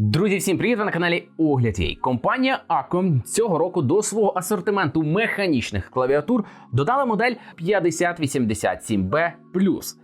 Друзі, всім привіт! Ви на каналі Огляд.ua. Компанія Acom цього року до свого асортименту механічних клавіатур додала модель 5087B+.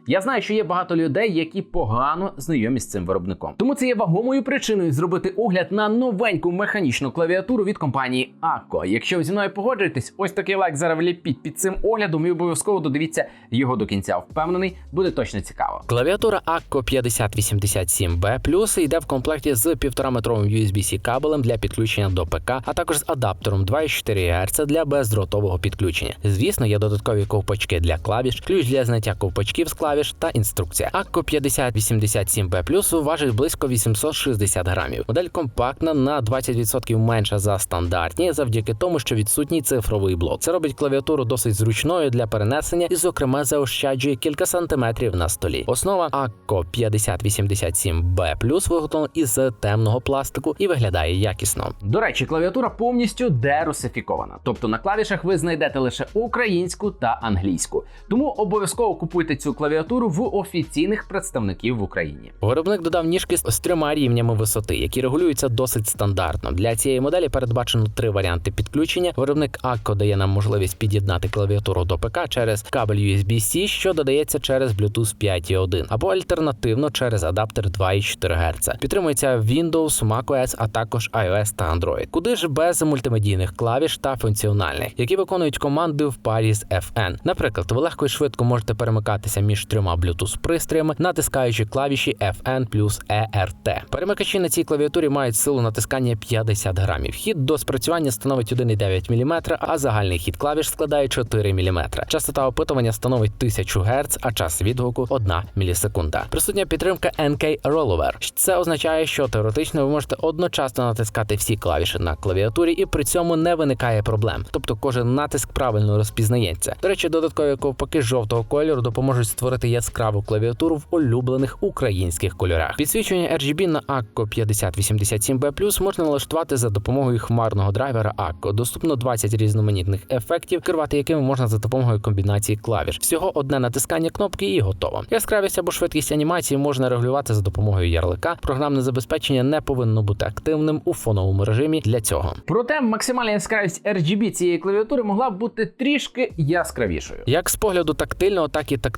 Я знаю, що є багато людей, які погано знайомі з цим виробником. Тому це є вагомою причиною зробити огляд на новеньку механічну клавіатуру від компанії Acco. Якщо зі мною погоджуєтесь, ось такий лайк зараз вліпіть під цим оглядом і обов'язково додивіться його до кінця. Впевнений, буде точно цікаво. Клавіатура Acco 5087B йде в комплекті з 1,5-метровим USB-C кабелем для підключення до ПК, а також з адаптером 2,4 Гц для бездротового підключення. Звісно, є додаткові ковпачки для клавіш, ключ для зняття ковпачків з клавіш та інструкція. Acco 5087B важить близько 860 грамів. Модель компактна на 20% менша за стандартні, завдяки тому, що відсутній цифровий блок. Це робить клавіатуру досить зручною для перенесення і, зокрема, заощаджує кілька сантиметрів на столі. Основа Acco 5087B виготовлена із темного пластику і виглядає якісно. До речі, клавіатура повністю дерусифікована, тобто на клавішах ви знайдете лише українську та англійську. Тому обов'язково купуйте цю клавіатуру в офіційних представників в Україні. Виробник додав ніжки з трьома рівнями висоти, які регулюються досить стандартно. Для цієї моделі передбачено три варіанти підключення. Виробник Acco дає нам можливість під'єднати клавіатуру до ПК через кабель USB-C, що додається через Bluetooth 5.1, або альтернативно через адаптер 2.4 Гц. Підтримується Windows, macOS, а також iOS та Android. Куди ж без мультимедійних клавіш та функціональних, які виконують команди в парі з FN. Наприклад, ви легко і швидко можете перемикатися між трьома Bluetooth пристроями, натискаючи клавіші FN плюс ERT. Перемикачі на цій клавіатурі мають силу натискання 50 грамів. Хід до спрацювання становить 1,9 мм, а загальний хід клавіш складає 4 мм. Частота опитування становить 1000 Гц, а час відгуку 1 мілісекунда. Присутня підтримка NK Rollover. Це означає, що теоретично ви можете одночасно натискати всі клавіші на клавіатурі, і при цьому не виникає проблем. Тобто кожен натиск правильно розпізнається. До речі, додаткові ковпаки жовтого кольору допоможуть створити яскраву клавіатуру в улюблених українських кольорах. Підсвічування RGB на Acco 5087B можна налаштувати за допомогою хмарного драйвера Acco. Доступно 20 різноманітних ефектів, керувати якими можна за допомогою комбінації клавіш. Всього одне натискання кнопки і готово. Яскравість або швидкість анімації можна регулювати за допомогою ярлика. Програмне забезпечення не повинно бути активним у фоновому режимі для цього. Проте максимальна яскравість RGB цієї клавіатури могла б бути трішки яскравішою. Як з погляду тактильного, так і тактильного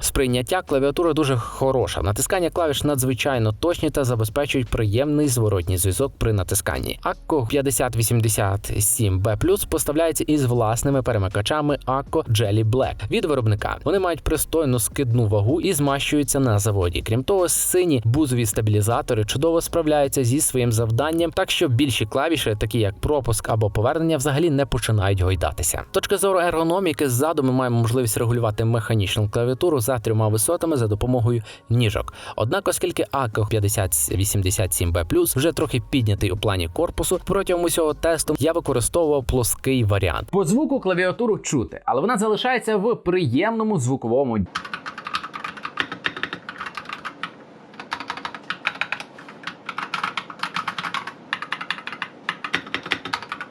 сприйняття клавіатура дуже хороша. Натискання клавіш надзвичайно точні та забезпечують приємний зворотній зв'язок при натисканні. Acco 5087B поставляється із власними перемикачами Acco Jelly Black від виробника. Вони мають пристойну скидну вагу і змащуються на заводі. Крім того, сині бузові стабілізатори чудово справляються зі своїм завданням, так що більші клавіші, такі як пропуск або повернення, взагалі не починають гойдатися. З точки зору ергономіки, ззаду ми маємо можливість регулювати механічну клавіатуру за трьома висотами за допомогою ніжок. Однак, оскільки АКО 5087B вже трохи піднятий у плані корпусу, протягом усього тесту я використовував плоский варіант. По звуку клавіатуру чути, але вона залишається в приємному звуковому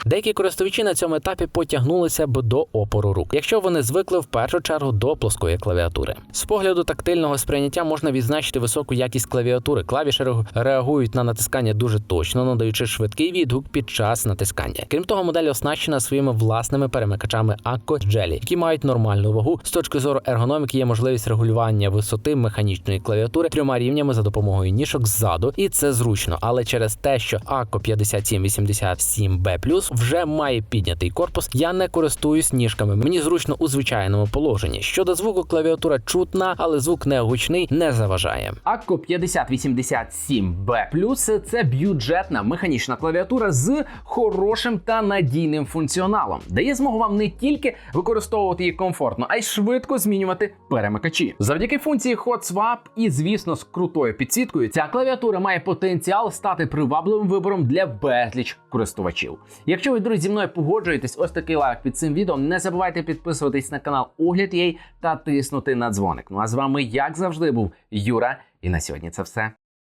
Деякі користувачі на цьому етапі потягнулися б до опору рук, якщо вони звикли в першу чергу до плоскої клавіатури. З погляду тактильного сприйняття можна відзначити високу якість клавіатури. Клавіші реагують на натискання дуже точно, надаючи швидкий відгук під час натискання. Крім того, модель оснащена своїми власними перемикачами Acco Jelly, які мають нормальну вагу. З точки зору ергономіки є можливість регулювання висоти механічної клавіатури трьома рівнями за допомогою ніжок ззаду, і це зручно. Але через те, що Acco 5787B вже має піднятий корпус, я не користуюсь ніжками. Мені зручно у звичайному положенні. Щодо звуку, клавіатура чутна, але звук не гучний, не заважає. Acco 5087B+, це бюджетна механічна клавіатура з хорошим та надійним функціоналом. Дає змогу вам не тільки використовувати її комфортно, а й швидко змінювати перемикачі. Завдяки функції Hot Swap і, звісно, з крутою підсвіткою, ця клавіатура має потенціал стати привабливим вибором для безліч користувачів. Якщо ви, друзі, зі мною погоджуєтесь, ось такий лайк під цим відео. Не забувайте підписуватись на канал Огляд.ua та тиснути на дзвоник. Ну а з вами, як завжди, був Юра. І на сьогодні це все.